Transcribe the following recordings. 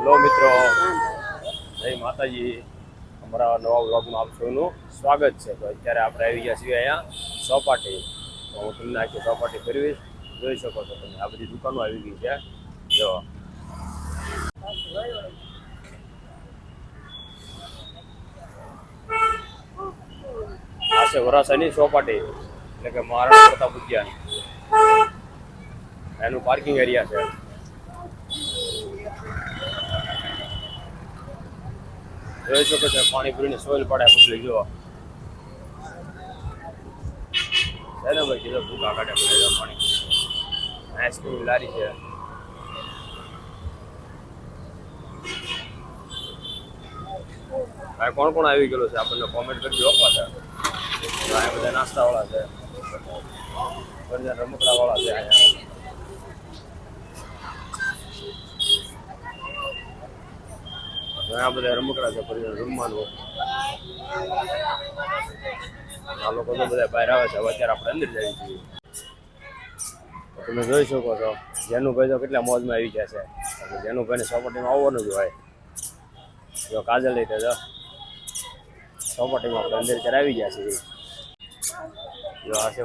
Hello મિત્રો. જય માતાજી. અમારા નવા બ્લોગમાં આપ સૌનું સ્વાગત છે. તો અત્યારે આપણે આવી ગયા છીએ અહીંયા ચોપાટી. તો હું તમને આખી ચોપાટી ફેરવીશ જોઈ શકો છો તમે. આ બધી દુકાનો આવી ગઈ છે. જો. આ છે વરાસાની ચોપાટી. એટલે કે મહારાણા પ્રતાપ ઉદ્યાન. એનું પાર્કિંગ એરિયા છે. જોઈ શકો છો. પાણીપુરીની સોયલ પડે પબ્લિક જો ને ભાઈ, કીધો ભૂકા કાઢે પડે પાણી. આઈસ્ક્રીમ લારી છે. ભાઈ, કોણ કોણ આવી ગયેલું છે? આપણને કોમેન્ટ કરજો આપવા છે બધા નાસ્તા વાળા છે. બધા રમકડા વાળા છે અહીંયા. ઘણા બધા રમકડા છે પરિવાર રમવાનું આ લોકો તો બધા બહાર આવે છે, હવે અત્યારે આપણે અંદર જઈએ છીએ. તમે જોઈ શકો છો, જેનુભાઈ તો કેટલા મોજમાં આવી ગયા છે. જેનું જેનુભાઈને સોપટીમાં આવવાનું જ હોય. જો કાજલ રીતે જો સોપટીમાં આપણે અંદર આવી ગયા છીએ. જો આ છે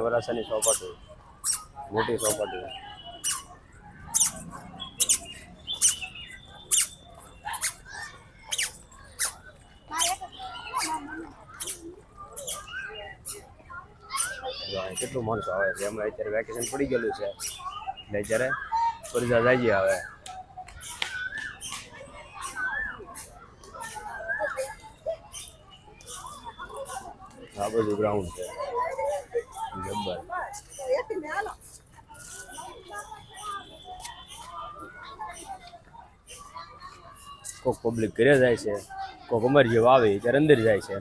ચોપાટી મોટી ચોપાટી જો અહીં કેટલું માણસો આવે છે. હમણાં અત્યારે વેકેશન પડી ગયેલું છે. એટલે અત્યારે ફરજા જઈએ આવે. આ બધું ગ્રાઉન્ડ છે. જબ્બર. કોક પબ્લિક ઘરે જાય છે, કોક અમારી જેવા આવે ત્યારે અંદર જાય છે.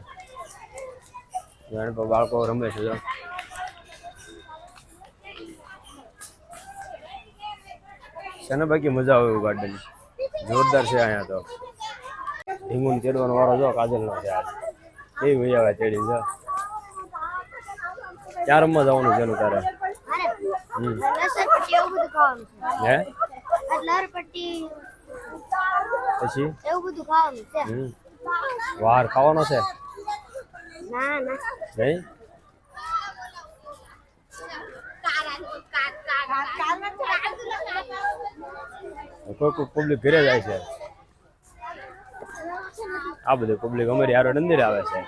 બાળકો રમે છે છે ને બાકી મજા આવે એવું ગાર્ડન જોરદાર છે અહીંયા તો. ઢીંગુન ચેડવાનો વારો જો કાજલનો છે આજ. કેવી મજા આવે ચેડી, જો. રમવા જવાનું છે એનું તારે? હે? પછી? એવું બધું ખાવાનું છે વાર ખાવાનો છે? ના ના નહીં? કોઈ કોઈ પબ્લિક ઘરે જાય છે. આ બધું પબ્લિક અમારી આરોડ અંદર આવે છે.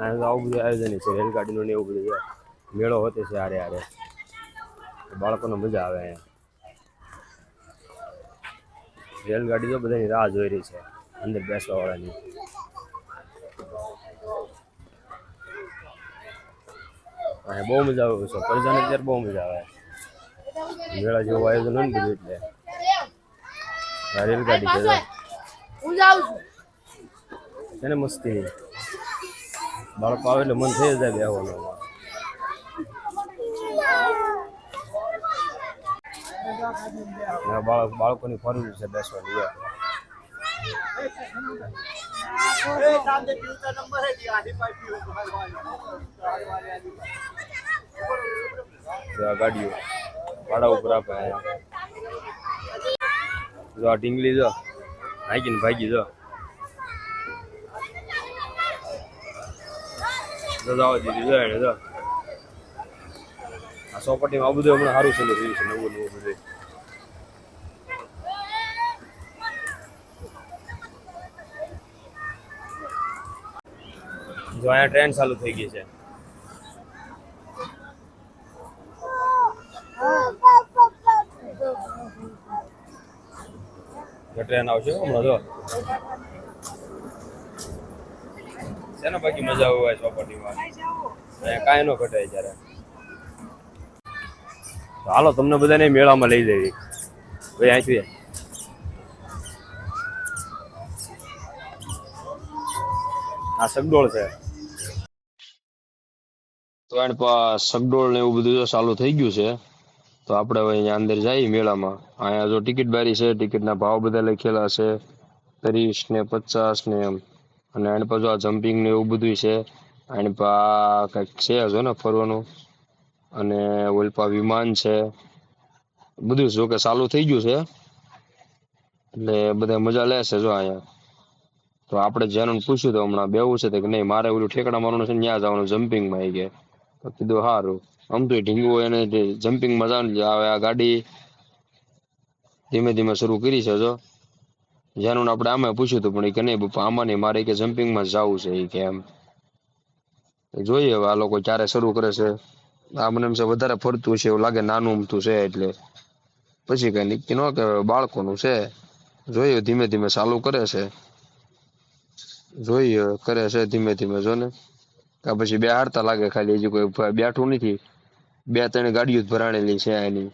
આવું બધું આયોજન છે, રેલગાડીનું ને એવું બધું મેળો હોતે છે હારે હારે. બાળકોને મજા આવે અહીંયા. રેલગાડી તો બધાની રાહ જોઈ રહી છે, અંદર બેસવા વાળાની અહીંયા બહુ મજા આવે છે. પ્રજાને અત્યારે બહુ મજા આવે. મેળા જેવું આયોજન હોય ને બધું એટલે. આ રેલગાડી છે. હું જાઉં છું. એને ને મસ્તી બાળકો આવે એટલે મન થઈ જાય બેહવાનું બાળક બાળકોની ફરવું છે બેસવાની ગાડીઓ. ભાડા ઉપર આપે જો આ ઢીંગલી જો હાઈકીને ભાગી જો. જવા દીધી જો જો. આ સોપાટીમાં આ બધું હમણાં સારું ચાલુ થયું છે જો અહીંયા ટ્રેન ચાલુ થઈ ગઈ છે. ટ્રેન આવશે હમણાં જો. છે બાકી મજા આવે ચોપાટીમાં? કાંઈ ન ઘટાય જ્યારે. હાલો, તમને બધાને મેળામાં લઈ જઈએ. ભાઈ અહીંથી આ સગડોળ છે. તો એણ પા સગડોળ ને એવું બધું ચાલુ થઈ ગયું છે. તો આપણે અહીંયા અંદર જઈએ મેળામાં. અહીંયા જો ટિકિટ બારી છે, ટિકિટના ભાવ બધા લખેલા છે. ત્રીસ ને પચાસ ને એમ. અને એને પાછું આ જમ્પિંગ ને એવું બધું છે. એને પા કંઈક છે જો ને ફરવાનું. અને ઓલપા વિમાન છે. બધું જો કે ચાલુ થઈ ગયું છે. એટલે બધા મજા લેશે જો અહીંયા. તો આપણે જેનું પૂછ્યું તો હમણાં બેવું છે કે નહીં, મારે ઓલું ઠેકડા મારવાનું છે ત્યાં જવાનું જમ્પિંગમાં આવી ગયા. તો કીધું સારું આમ તો ઢીંગું એને જમ્પિંગમાં જવાનું આવે આ ગાડી, ધીમે ધીમે શરૂ કરી છે જો. જેનું આપણે આમે પૂછ્યું હતું, પણ એ કે નહીં બપા, આમાં નહીં, મારે કે જમ્પિંગમાં જવું છે એ કે એમ. જોઈએ હવે આ લોકો ક્યારે શરૂ કરે છે. આ મને એમ છે વધારે ફરતું છે, એવું લાગે નાનું ઉમતું છે એટલે. પછી કઈ નક્કી ન કે બાળકોનું છે. જોઈએ, ધીમે ધીમે ચાલુ કરે છે. જોઈએ, કરે છે ધીમે ધીમે જો ને. કા પછી બે હારતા લાગે ખાલી, હજી કોઈ બેઠું નથી. બે ત્રણ ગાડીઓ ભરાણેલી છે એની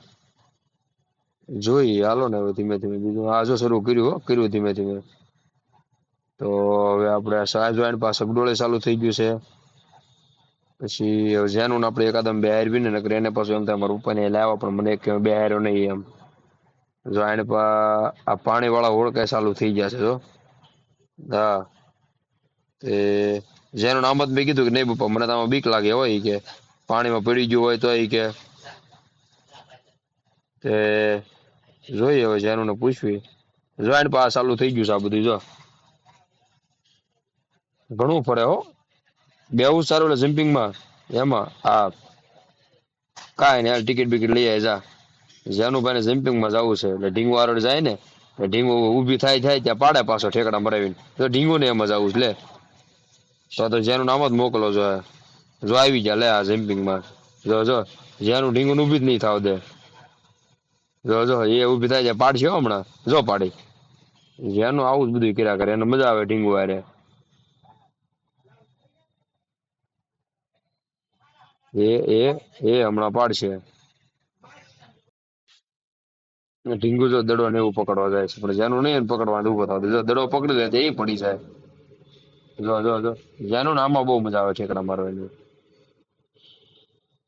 જોઈએ હાલો ને હવે ધીમે ધીમે. બીજું આ શરૂ કર્યું કર્યું ધીમે ધીમે. તો હવે આપણે શાહજવાન પાસે સગડોળે ચાલુ થઈ ગયું છે. પછી જેનું આપણે એકાદમ બે હાર ને નકર એને પાછું એમ થાય, મારા પપ્પાને લાવ્યા, પણ મને કે બે હાર્યો નહીં એમ. જો એને આ પાણીવાળા હોળકા ચાલુ થઈ ગયા છે, જો. હા. તે, જેનું નામ જ મેં કીધું કે નહીં, પપ્પા, મને તો બીક લાગે હોય કે. પાણીમાં પડી ગયું હોય તો એ કે તે જોઈએ હવે જેનું ને પૂછવી જો એને ચાલુ થઈ ગયું છે આ બધું, જો. ઘણું ફરે હો. બેવું સારું એટલે જમ્પિંગમાં. એમાં આ કાંઈ નહીં ટિકિટ બિકિટ લઈ આવી જા. જાનુભાઈ જમ્પિંગમાં જવું છે, એટલે ઢીંગો આરડ જાય ને, એટલે ઢીંગુ ઊભી થાય થાય ત્યાં પાડે પાછો ઠેકડા મરાવીને. તો ઢીંગુ ને એમાં જવું છે, લે. તો તો જેનું નામ જ મોકલો જો જો આવી ગયા, લે આ જમ્પિંગમાં જો જો, જ્યાંનું ઢીંગુ ઊભી જ નહીં થાવ દે. જો જો, એ ઊભી થાય છે, પાડશે હમણાં. જો પાડી. જ્યાંનું આવું જ બધું કર્યા કરે, એને મજા આવે ઢીંગુ હારે. એ એ એ હમણાં પાડશે. ઢીંગુ જો દડો ને એવું પકડવા જાય છે, પણ જેનું નહીં પકડવા ઊભો થતો જો દડો પકડી જાય તો એ પડી જાય. જો જો જો જેનું આમાં બહુ મજા આવે ઠેકડા મારવાની.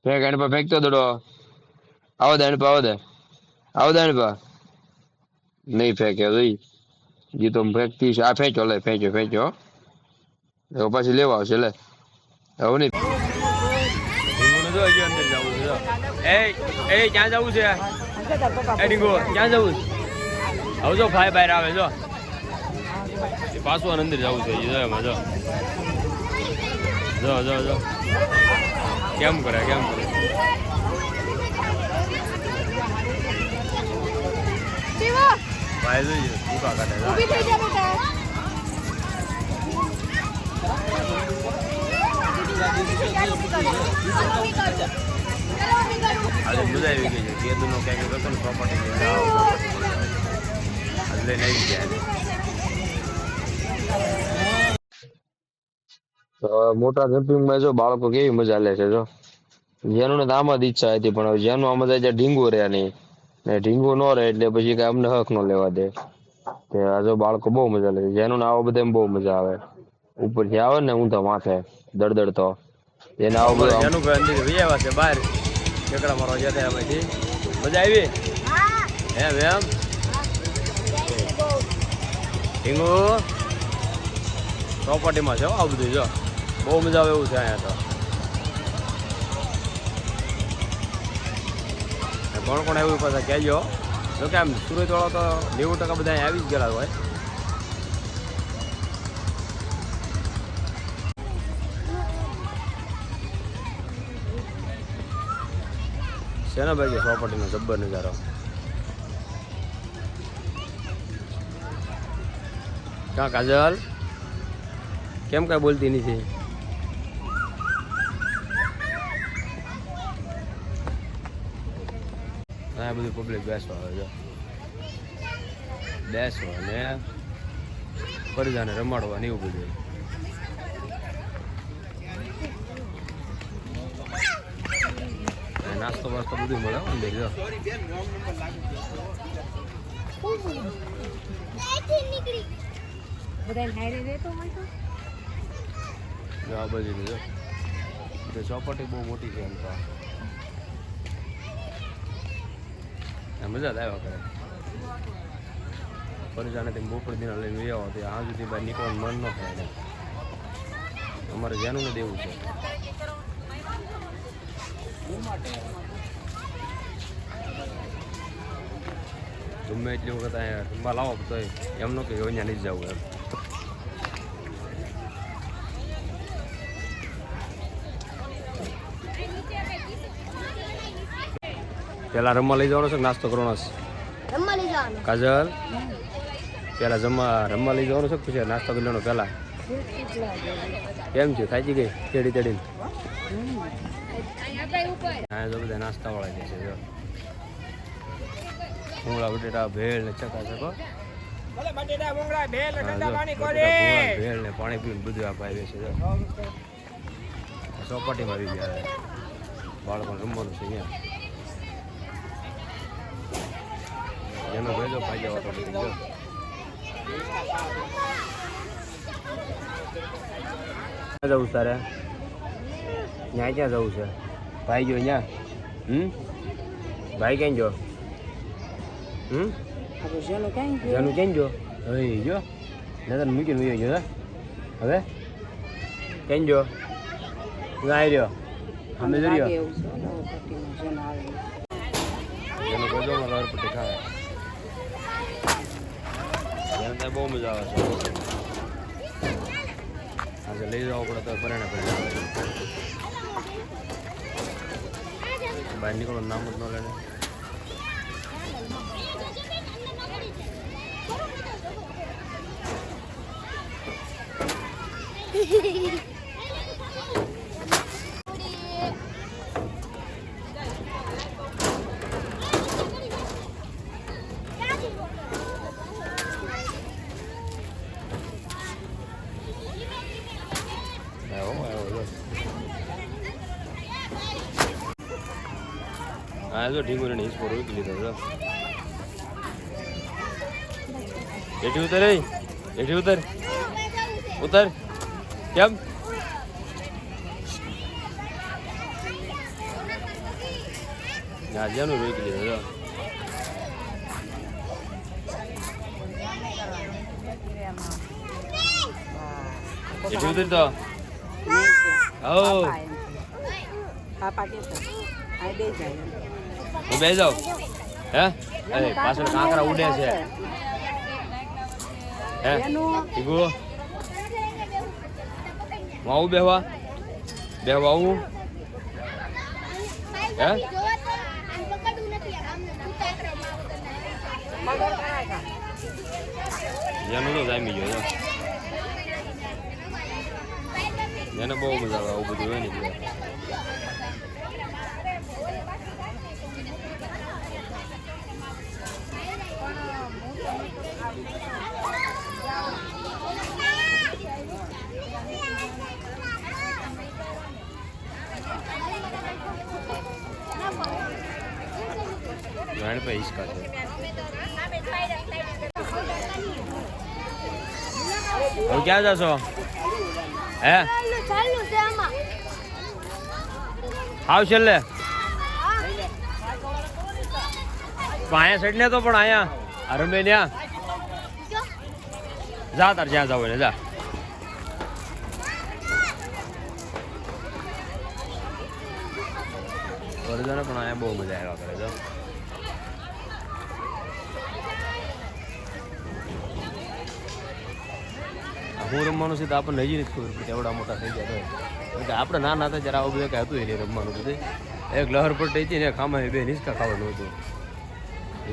ફેંકતો દડો. આવો દે એની પર આવો દે એની નહીં ફેંકે જી તો ફેંકતી આ ફેંચો લે ફેંચો ફેંચો હવે પાછી લેવા આવશે, લે. આવું નહીં. ક્યાં જવું છે? ક્યાં જવું હવે જો ભાઈ બહાર આવે, જો. પાછું અંદર જવું છે જો. કેમ કરે કેમ કરે? ભાઈ જોઈએ ભૂકા કાઢે ઊભી થઈ જા બેટા. આજે મજા આવી ગઈ છે. કેદુનો ક્યાંક હતો ને પ્રોપર્ટી લઈને આવો. ગયા. તો મોટા જમ્પિંગમાં જો બાળકો કેવી મજા લે છે જો. જેનું ને તો આમાં જ ઈચ્છા હતી પણ હવે જેનું આમાં જાય ત્યાં ઢીંગુ રહે નહીં. ને ઢીંગો ન રહે એટલે પછી કઈ અમને હક ન લેવા દે. તે આ જો બાળકો બહુ મજા લે છે. જેનું ને આવો બધા બહુ મજા આવે. ઉપરથી આવે ને ઊંધા માથે દળદળતો. એને આવો બધો જેનું ભાઈ અંદર વિયાવા છે બહાર. ઠેકડા મારવા ગયા હતા એમાંથી. મજા આવી? એમ એમ ઢીંગો? પ્રોપર્ટીમાં છે હો આ બધું જો. બહુ મજા આવે એવું છે અહીંયા તો. કોણ કોણ આવ્યું પાછા કહેજો. જો કે આમ સુરત વાળો તો નેવું ટકા બધા આવી જ ગયેલા હોય. શેના ભાઈ પ્રોપર્ટીનો જબ્બર નજારો? ક્યાં કાજલ? કેમ કાંઈ બોલતી નથી? આ બધું પબ્લિક બેસવા આવે છે. બેસવા ને પરજાને રમાડવા ને એવું બધું. નાસ્તો વાસ્તો બધું મળે અંદર જો. ચોપાટી બહુ મોટી છે એમ તો આ. આ મજા જ આવ્યા કરે. પરજાને તેમ બોપડ દિના લઈને લઈ આવો ત્યાં આ સુધી બહાર નીકળવાનું મન ન થાય એને અમારે જેનું ને દેવું છે. ગમે એટલી વખત અહીંયા લાવો તો એમ ન કે અહીંયા નહીં જવું એમ. પેલા રમવા લઈ જવાનો છે કે નાસ્તો કરવાનો છે? રમવા લઈ જવાનું. કાજલ પેલા જમવા રમવા લઈ જવાનું છે કે પછી નાસ્તો કરી લેવાનો પેલા? કેમ છે? થાકી ગઈ? તેડી તેડીને? હા તો બધા નાસ્તા વાળા જે છે જો. ભૂંગળા બટેટા ભેળ ને ચકા ચકો. ભેળ ને પાણી પીને બધું આ છે ચોપાટી ચોપાટીમાં આવી ગયા. બાળકોને રમવાનું છે અહીંયા. એનો ભેજો વાતો કરી ગયો ક્યાં જવું તારે ત્યાં ક્યાં જવું છે ભાઈ ગયો ત્યાં હમ ભાઈ ક્યાં જો હમ જાનું ક્યાં જો હવે જો નતર મૂકીને મૂકી ગયો? હવે ક્યાં જો આવી રહ્યો અમે જોઈ રહ્યો એનો ગજો માં લહર પટ્ટી ખાય એને ત્યાં બહુ મજા આવે છે. આજે લઈ જવો પડે તો પરિણામ પરિણામ બહાર નીકળો, નામ જ ન લેને આવ્યો આવ્યો જો હા જો ઢીંગુને હિસ્સો રોકી લીધો જો એઠી ઉતર એ એઠી ઉતર. ઉતર. કેમ? જાનું રોકી લીધો જો એઠી ઉતર તો. હો પાપા કે તો આ દે જાય. હું બે જાઉં હે? અરે પાછળ કાંકરા ઉડે છે. હે? ઈગો. હું આવું બેહવા? બેહવા આવું? હે? જેનું તો જામી ગયો એને બહુ મજા આવે, આવું બધું હોય ને ગાડી પર હિસકા છે હવે ક્યાં જશો? હે? ચાલુ છે આમાં હાવ છેલ્લે પાયા સડને તો પણ આયા ત્યાં જા તાર જ્યાં જાવ ને જા. વરદાને પણ અહીંયા બહુ મજા આવ્યા કરે આ હું રમવાનું છે તો આપણને હજી નથી ખબર પડતી એવડા મોટા થઈ ગયા એટલે આપણે નાના હતા જ્યારે આવું બધું કઈ હતું એ રમવાનું બધું. એક લહર પટ્ટી હતી ને આમાં બે નિષ્કા ખાવાનું હતું.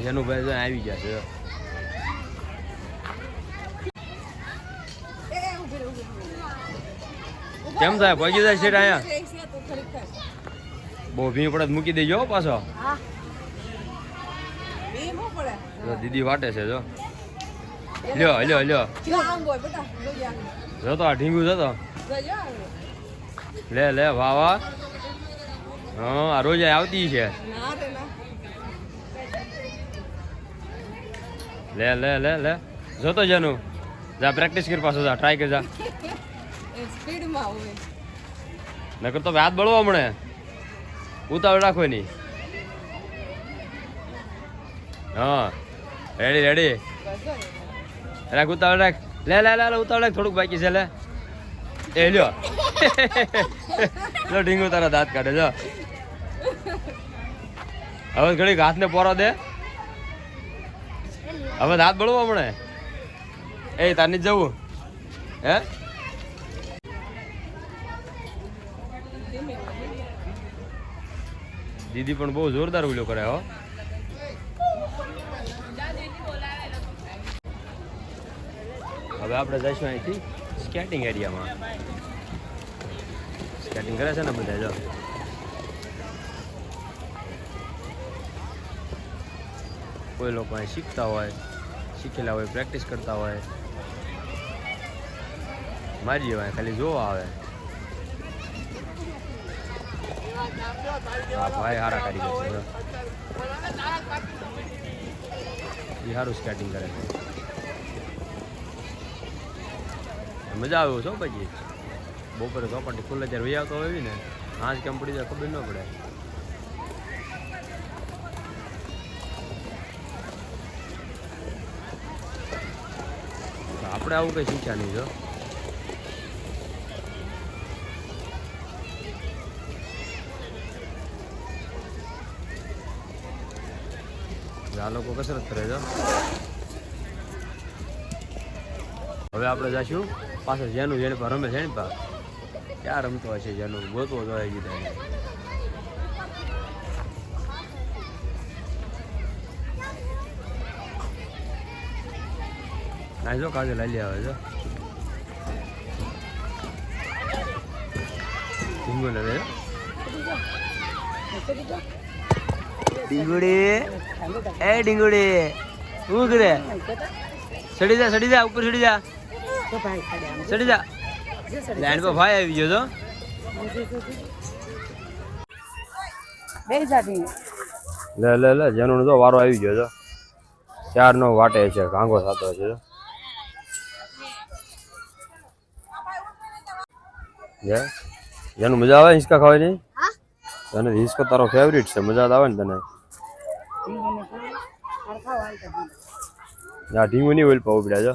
એનું ભાઈ જો આવી ગયા છે કેમ થાય પહોંચી જાય છે અહીંયા બહુ ભીં પડે મૂકી દેજો પાછો. દીદી વાટે છે જો. લ્યો લ્યો લ્યો. જો. તો આ ઢીંગું જતો લે લે વાહ વાહ. હા આ રોજ આવતી છે. લે લે લે લે. જોતો જનું. જા પ્રેક્ટિસ કર પાછો જા. ટ્રાય કર જા. નકર તો હાથ બળવો હમણે. ઉતાવળ રાખો નહીં હા રેડી રેડી રાખ ઉતાવળ રાખ. લે લે લે, ઉતાવળ રાખ થોડુંક બાકી છે લે. એ લ્યો. લો ઢીંગુ તારા દાંત કાઢે જો હવે ઘડીક હાથને પોરો દે. હવે દાંત બળવો હમણે. એ તારની જવું. હે? દીદી પણ બહુ જોરદાર ઉલ્યો કરે હો. હવે આપણે જઈશું અહીંથી સ્કેટિંગ એરિયામાં સ્કેટિંગ કરે છે ને બધા, જો. કોઈ લોકો અહીં શીખતા હોય, શીખેલા હોય પ્રેક્ટિસ કરતા હોય. મારી જેવા ખાલી જોવા આવે. ભાઈ હારા કારીગર છે જો. એ સારું સ્કેટિંગ કરે છે. મજા આવે છો પછી બપોરે ચોપાટી ખુલ્લે ત્યારે વૈયા તો હોય ને હાજ કેમ પડી જાય ખબર ન પડે. આપણે આવું કંઈ શીખ્યા નહીં, જો. આ લોકો કસરત કરે છે. હવે આપણે જઈશું પાછળ જેનું જેને પર રમે છે ને પા ક્યાં રમતો હશે જેનું? ગોતવો જોઈએ ગીતા ના, જો કાજે લઈ આવે છે. ઢીંગો લે ડીંગુડી એ ડીંગુડી શું કરે? સડી જા સડી જા ઉપર સડી જા. સડી જા. લેન્ડ પર ભાઈ આવી ગયો તો. લે લે લે જેનો તો વારો આવી ગયો તો ચાર નો વાટે છે કાંગો થતો છે. જે જેનું મજા આવે હિંચકા ખાવાની? હા. તને હિંચકો તારો ફેવરિટ છે મજા તો આવે ને તને? આ ઢીંગું નહીં ઓઇલ પાવું પડ્યા જો.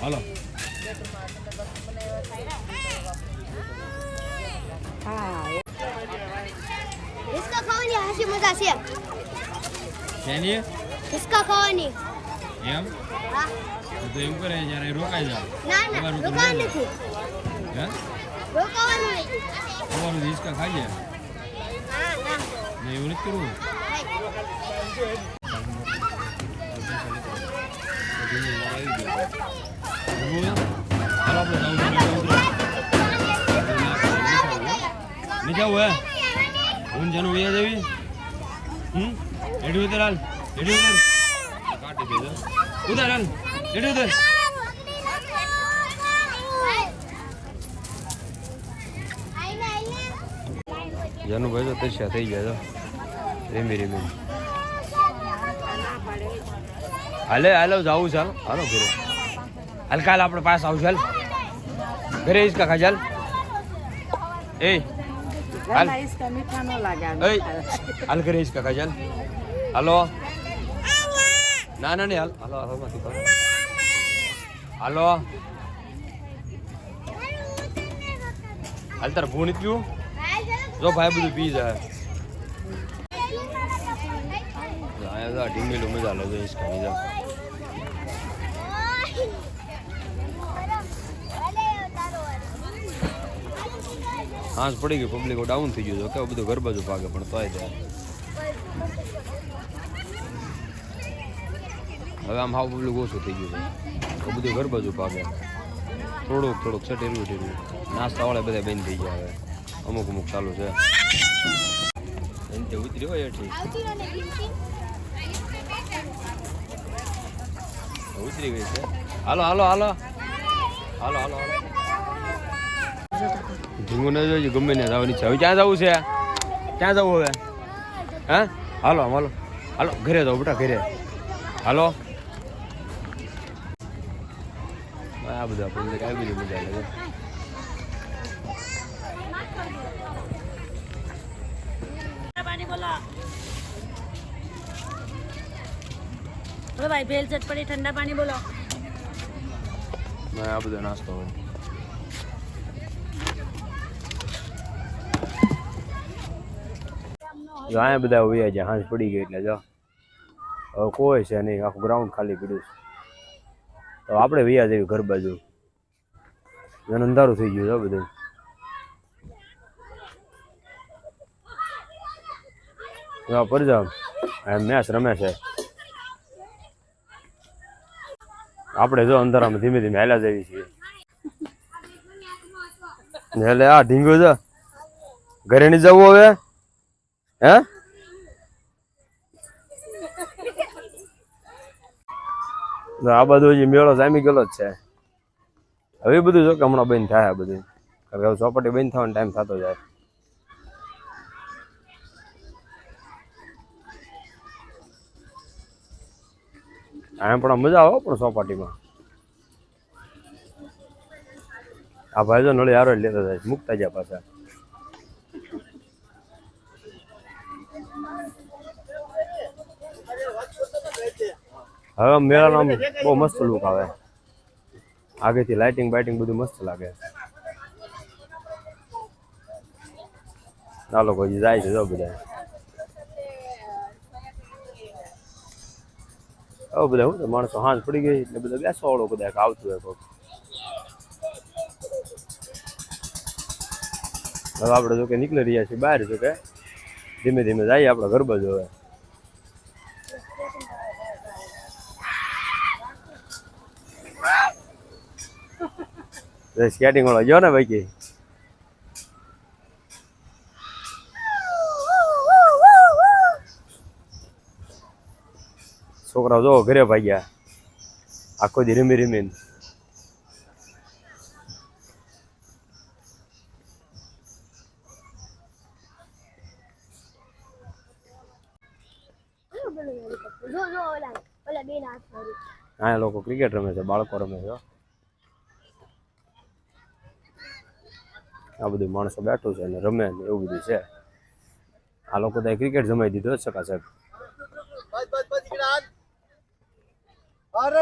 હાલો ખાવાની એમ? હા. તો કરે જ્યારે રોકાઈ જાવ ના ના. નથી. હે? રોકાવાનું હિંચકા ના ને એવું નથી કરવું? નીચે હે હું? જેનું વ્યાજ આવી હમ? એડી ઉતર હાલ. એડી ઉતર. કાટી દેજો ઉતર હાલ. એડી ઉતર. જેનું ભાઈ તો તસ્યા થઈ ગયા તો રેમી રેમી હાલે હાલો જાવું ચાલ હાલો. ઘરે. હાલ કાલ આપણે પાસ આવું ચાલ ઘરે ઈશ કાકા ચાલ એ હાલ. હાલ ઘરે ઈશ કાકા ચાલ હાલો. ના ના નહીં હાલ. હાલો હાલો માંથી હાલો. હાલ. તાર ભૂ નથી પીવું જો ભાઈ બધું પી જાય. અહીંયા તો ઢીંગેલું મજા લો ઈસકાની જો. હાંસ પડી ગયું પબ્લિકો ડાઉન થઈ ગયું છે. કે બધું ઘર બાજુ ભાગે, પણ તોય જાય. હવે આમ હાવ પબ્લિક ઓછું થઈ ગયું છે. બધું ઘર બાજુ ભાગે. થોડુંક થોડુંક છે ટેરવું ટેરવું નાસ્તા વાળા બધા બંધ થઈ ગયા હવે. અમુક અમુક ચાલુ છે. ઉતરી હોય એઠી. ઉતરી ગઈ છે. હાલો હાલો હાલો. હાલો હાલો હાલો. ઢીંગું ના જોઈએ ગમે ને જવાની છે. હવે ક્યાં જવું છે? ક્યાં જવું હવે? હે? હાલો હાલો. હાલો, ઘરે જાઓ બેટા, ઘરે. હાલો. આ બધા આવી બધી મજા આવે બોલો ભાઈ ભેલ ચટપટી ઠંડા પાણી બોલો. મેં આ બધો નાસ્તો હોય. જો અહીંયા બધા હોય છે હાંસ પડી ગઈ એટલે જો. હવે કોઈ છે નહીં, આખું ગ્રાઉન્ડ ખાલી પડ્યું છે. તો આપણે વ્યા જઈએ ઘર બાજુ. અંધારું થઈ ગયું છે બધું. પરજા મેચ રમે છે. આપણે જો અંધારામાં ધીમે ધીમે હેલા જઈએ છીએ. એટલે આ ઢીંગો છે. ઘરે નહીં જવું હવે? હે? આ બધું હજી મેળો જામી ગયેલો જ છે. હવે બધું જો કે હમણાં બંધ થાય બધું. કારણ કે ચોપાટી બંધ થવાનો ટાઈમ થતો જાય. આમ પણ મજા આવે પણ ચોપાટીમાં આ ભાઈ જો નળી હારો લેતા જાય મૂકતા જાય પાછા. હવે મેળાનો બહુ મસ્ત લુક આવે. આગેથી લાઇટિંગ બાઇટિંગ બધું મસ્ત લાગે. ચાલો કોઈ જાય છે જો બધા હવે બધા હું માણસો હાથ પડી ગઈ એટલે બધા બેસવા વાળો બધા આવતું હોય કોક. હવે આપણે જો કે નીકળી રહ્યા છીએ બહાર, જો કે ધીમે ધીમે જઈએ આપણે ઘર બાજુ હવે. સ્કેટિંગ વાળો ગયો ને ભાઈ છોકરાઓ જો ઘરે ભાગ્યા. આખો દી રમી રીમીને. હા લોકો ક્રિકેટ રમે છે, બાળકો રમે છે. આ બધું માણસો બેઠું છે અને રમે ને એવું બધું છે. આ લોકો તો ક્રિકેટ જમાઈ દીધો જ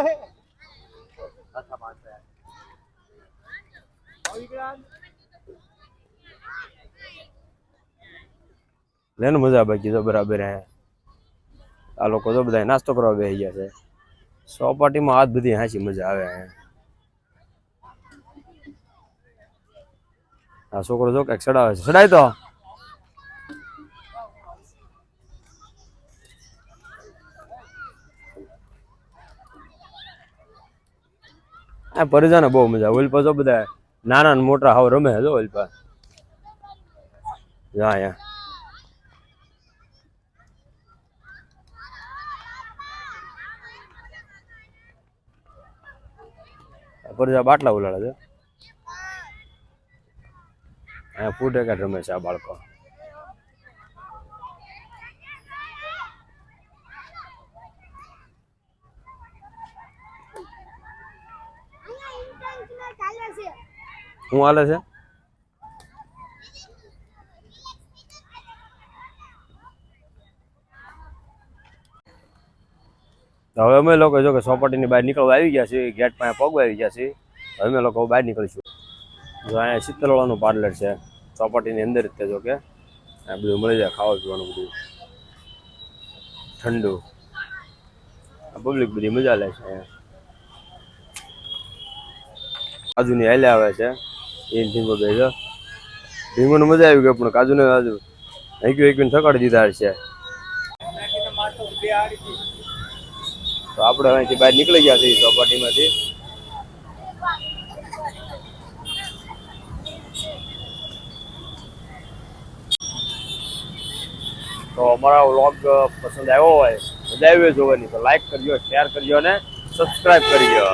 ચકાચક લેને મજા બાકી તો બરાબર હે. આ લોકો તો બધા નાસ્તો કરવા બેસી ગયા છે. સોપાટીમાં હાથ બધી હાંસી મજા આવે હે. આ છોકરો જો કંઈક ચડાવે છે. સડાય તો? આ પરજાને બહુ મજા ઓલપા જો બધા નાના ને મોટા હાવ રમે જો ઓલપા જા યા પરજા બાટલા ઉલાડે છે. અહીંયા ફૂટ એકાદ રમે છે આ બાળકો અહીંયા ઇન્ટરનેશનલ ચાલે છે શું હાલે છે? હવે અમે લોકો જો કે ચોપાટીની બહાર નીકળવા આવી ગયા છીએ, ગેટ પાસે પગવા આવી ગયા છીએ. અમે લોકો બહાર નીકળીશું. જો અહીંયા શીતળવાનું પાર્લર છે ચોપાટીની અંદર જ તે જો કે. બધું મળી જાય ખાવા પીવાનું બધું. ઠંડુ. પબ્લિક બધી મજા લે છે અહીંયા. બાજુની હાલે આવે છે. એ ઢીંગો બે છે ઢીંગોને મજા આવી ગઈ પણ કાજુને કાજુ. એકવી એકવીને થકાડી દીધા છે તો આપણે અહીંથી બહાર નીકળી ગયા છીએ ચોપાટીમાંથી. તો અમારા વ્લોગ પસંદ આવ્યો હોય, મજા આવ્યો જોવાની, તો લાઈક કરજો શેર કરજો અને સબસ્ક્રાઈબ કરજો.